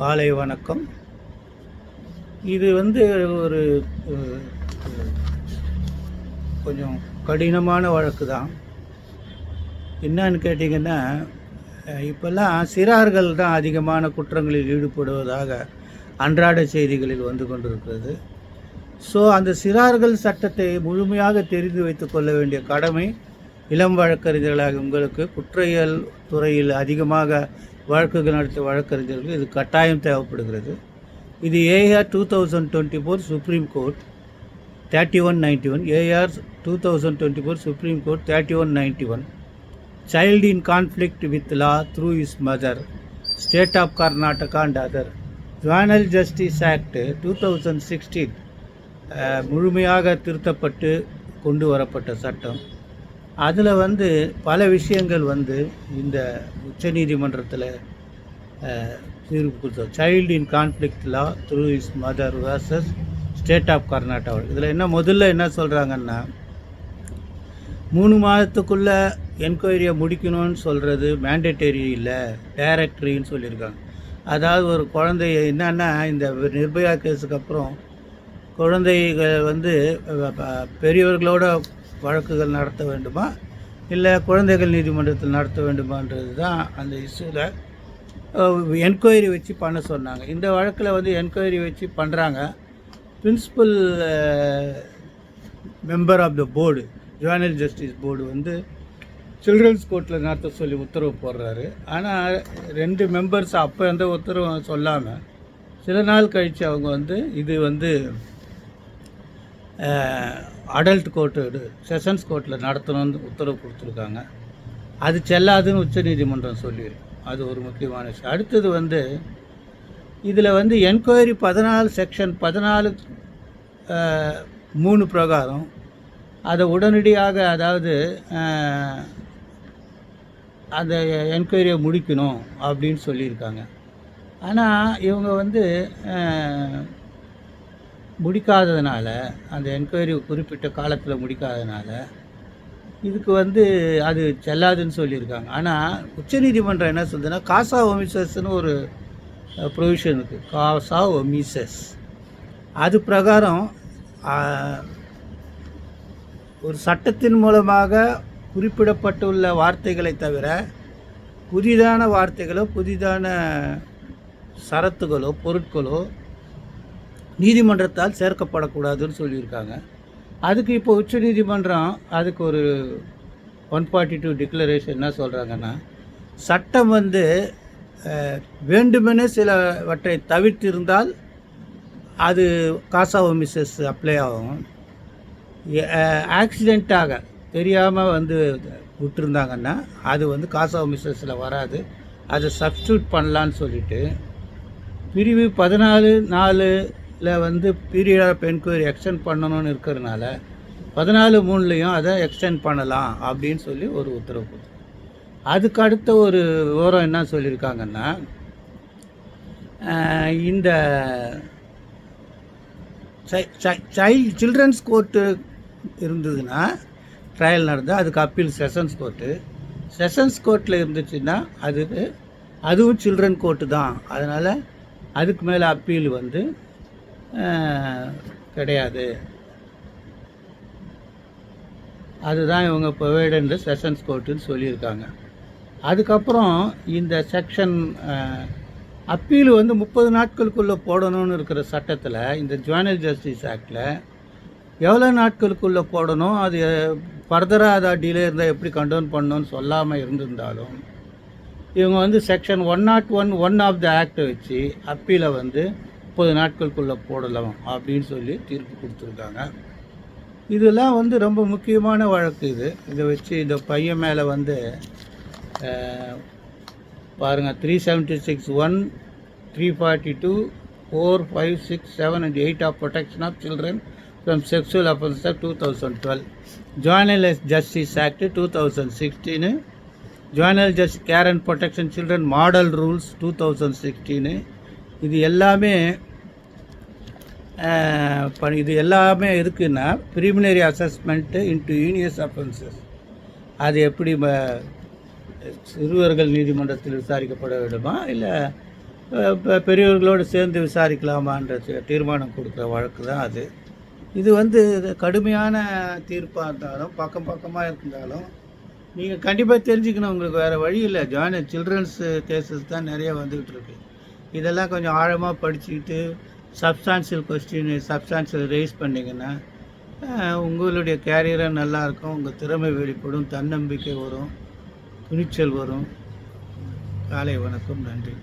காலை வணக்கம். இது வந்து ஒரு கொஞ்சம் கடினமான வழக்கு தான். என்னன்னு கேட்டிங்கன்னா இப்போல்லாம் சிறார்கள் தான் அதிகமான குற்றங்களில் ஈடுபடுவதாக அன்றாட செய்திகளில் வந்து கொண்டிருக்கிறது. ஸோ அந்த சிறார்கள் சட்டத்தை முழுமையாக தெரிந்து வைத்து கொள்ள வேண்டிய கடமை இளம் வழக்கறிஞர்களாக உங்களுக்கு குற்றவியல் துறையில் அதிகமாக வழக்குகள் நடத்திய வழக்கறிஞர்களுக்கு இது கட்டாயம் தேவைப்படுகிறது. இது AR two thousand twenty four supreme court thirty one ninety one AR two thousand twenty four supreme court thirty one ninety one child in conflict with law through is mother state of Karnataka and other juvenile justice Justice Act 2016 ah, முழுமையாக திருத்தப்பட்டு கொண்டு வரப்பட்ட சட்டம். அதில் வந்து பல விஷயங்கள் வந்து இந்த உச்சநீதிமன்றத்தில் தீர்ப்பு கொடுத்தோம் child in conflict law through is mother versus state of Karnataka இதில் என்ன முதல்ல என்ன சொல்கிறாங்கன்னா மூணு மாதத்துக்குள்ளே என்கொயரியை முடிக்கணும்னு சொல்கிறது மேண்டேட்டரி இல்லை டைரக்டரின்னு சொல்லியிருக்காங்க. அதாவது ஒரு குழந்தைய என்னென்னா இந்த நிர்பயா கேஸுக்கு அப்புறம் குழந்தைகள் வந்து பெரியவர்களோட வழக்குகள் நடத்த வேண்டுமா? இல்லை குழந்தைகள் நீதிமன்றத்தில் நடத்த வேண்டுமான்றது தான் அந்த இஷ்யூவில் என்கொயரி வச்சு பண்ண சொன்னாங்க. இந்த வழக்கில் வந்து என்கொயரி வச்சு பண்ணுறாங்க principal member of the board juvenile justice board வந்து சில்ட்ரன்ஸ் கோர்ட்டில் நடத்த சொல்லி உத்தரவு போடுறாரு. ஆனால் ரெண்டு மெம்பர்ஸ் அப்போ எந்த உத்தரவும் சொல்லாமல் சில நாள் கழித்து அவங்க வந்து இது வந்து அடல்ட் கோர்ட்டு செஷன்ஸ் கோர்ட்டில் நடத்தணும்னு உத்தரவு கொடுத்துருக்காங்க. அது செல்லாதுன்னு உச்சநீதிமன்றம் சொல்லியிருக்கு. அது ஒரு முக்கியமான விஷயம். அடுத்தது வந்து இதில் வந்து என்கொயரி பதினாலு செக்ஷன் பதினாலு மூணு பிரகாரம். அதை உடனடியாக அதாவது அந்த என்கொயரியை முடிக்கணும் அப்படின்னு சொல்லியிருக்காங்க. ஆனால் இவங்க வந்து முடிக்காததுனால அந்த என்கொயரி குறிப்பிட்ட காலத்தில் முடிக்காததுனால இதுக்கு வந்து அது செல்லாதுன்னு சொல்லியிருக்காங்க. ஆனால் உச்சநீதிமன்றம் என்ன சொல்லுதுன்னா காசா ஒமிசஸ்னு ஒரு ப்ரொவிஷன் இருக்குது காசா ஒமிசஸ் அது பிரகாரம் ஒரு சட்டத்தின் மூலமாக குறிப்பிடப்பட்டுள்ள வார்த்தைகளை தவிர புதிதான வார்த்தைகளோ புதிதான சரத்துகளோ பொருட்களோ நீதிமன்றத்தால் சேர்க்கப்படக்கூடாதுன்னு சொல்லியிருக்காங்க. அதுக்கு இப்போ உச்சநீதிமன்றம் அதுக்கு ஒரு ஒன் ஃபார்ட்டி டூ டிக்ளரேஷன் என்ன சொல்கிறாங்கன்னா சட்டம் வந்து வேண்டுமெனே சிலவற்றை தவிர்த்திருந்தால் அது காசா மிஸ்ஸஸ் அப்ளை ஆகும். ஆக்சிடெண்ட்டாக தெரியாமல் வந்து விட்டுருந்தாங்கன்னா அது வந்து காசா மிஸ்ஸஸில் வராது. அதை சப்ஸ்டியூட் பண்ணலான்னு சொல்லிட்டு பிரிவு பதினாலு நாலு இல்லை வந்து பீரியட் ஆஃப் என்கொயரி எக்ஸ்டெண்ட் பண்ணணும்னு இருக்கிறதுனால பதினாலு மூணுலேயும் அதை எக்ஸ்டெண்ட் பண்ணலாம் அப்படின்னு சொல்லி ஒரு உத்தரவு கொடுத்து அதுக்கு அடுத்த ஒரு விவரம் என்ன சொல்லியிருக்காங்கன்னா இந்த சைல்ட் சில்ட்ரன்ஸ் கோர்ட்டு இருந்ததுன்னா ட்ரையல் நடந்தால் அதுக்கு அப்பீல் செஷன்ஸ் கோர்ட்டு செஷன்ஸ் கோர்ட்டில் இருந்துச்சுன்னா அதுக்கு அதுவும் சில்ட்ரன் கோர்ட்டு தான். அதனால் அதுக்கு மேலே அப்பீல் வந்து கிடையாது. அதுதான் இவங்க ப்ரொவைடண்ட் செஷன்ஸ் கோர்ட்டுன்னு சொல்லியிருக்காங்க. அதுக்கப்புறம் இந்த செக்ஷன் அப்பீல் வந்து முப்பது நாட்களுக்குள்ளே போடணும்னு இருக்கிற சட்டத்தில் இந்த ஜுவனல் ஜஸ்டிஸ் ஆக்டில் எவ்வளோ நாட்களுக்குள்ளே போடணும்? அது ஃபர்தராக அதை டிலே இருந்தால் எப்படி கண்டோன் பண்ணணும்னு சொல்லாமல் இருந்திருந்தாலும் இவங்க வந்து section one not one one of the ஆக்டை வச்சு அப்பீலை வந்து முப்பது நாட்களுக்குள்ளே போடலாம் அப்படின்னு சொல்லி தீர்ப்பு கொடுத்துருக்காங்க. இதெல்லாம் வந்து ரொம்ப முக்கியமான வழக்கு இது. இதை வச்சு இந்த பையன் மேலே வந்து பாருங்கள் three seventy six one three forty two four five six seven and eight of protection of children from sexual offence of two thousand twelve juvenile justice act two thousand sixteen juvenile just care and protection children model rules two thousand sixteen இது எல்லாமே ப- இது எல்லாமே இருக்குன்னா preliminary assessment into heinous offences அது எப்படி சிறுவர்கள் நீதிமன்றத்தில் விசாரிக்கப்பட வேண்டுமா? இல்லை பெரியவர்களோடு சேர்ந்து விசாரிக்கலாமான்ற தீர்மானம் கொடுக்குற வழக்கு தான் அது. இது வந்து இது கடுமையான தீர்ப்பாக இருந்தாலும் பக்கம் பக்கமாக இருந்தாலும் நீங்கள் கண்டிப்பாக தெரிஞ்சுக்கணும். உங்களுக்கு வேறு வழி இல்லை. ஜாயின் சில்ட்ரன்ஸ் கேசஸ் தான் நிறைய வந்துகிட்டு இருக்கு. இதெல்லாம் கொஞ்சம் ஆழமாக படிச்சுக்கிட்டு சப்ஸ்டான்சியல் கொஸ்டின் சப்ஸ்டான்சியல் ரைஸ் பண்ணிங்கன்னா உங்களுடைய கேரியரும் நல்லாயிருக்கும் உங்கள் திறமை வெளிப்படும். தன்னம்பிக்கை வரும். துணிச்சல் வரும். காலை வணக்கம். நன்றி.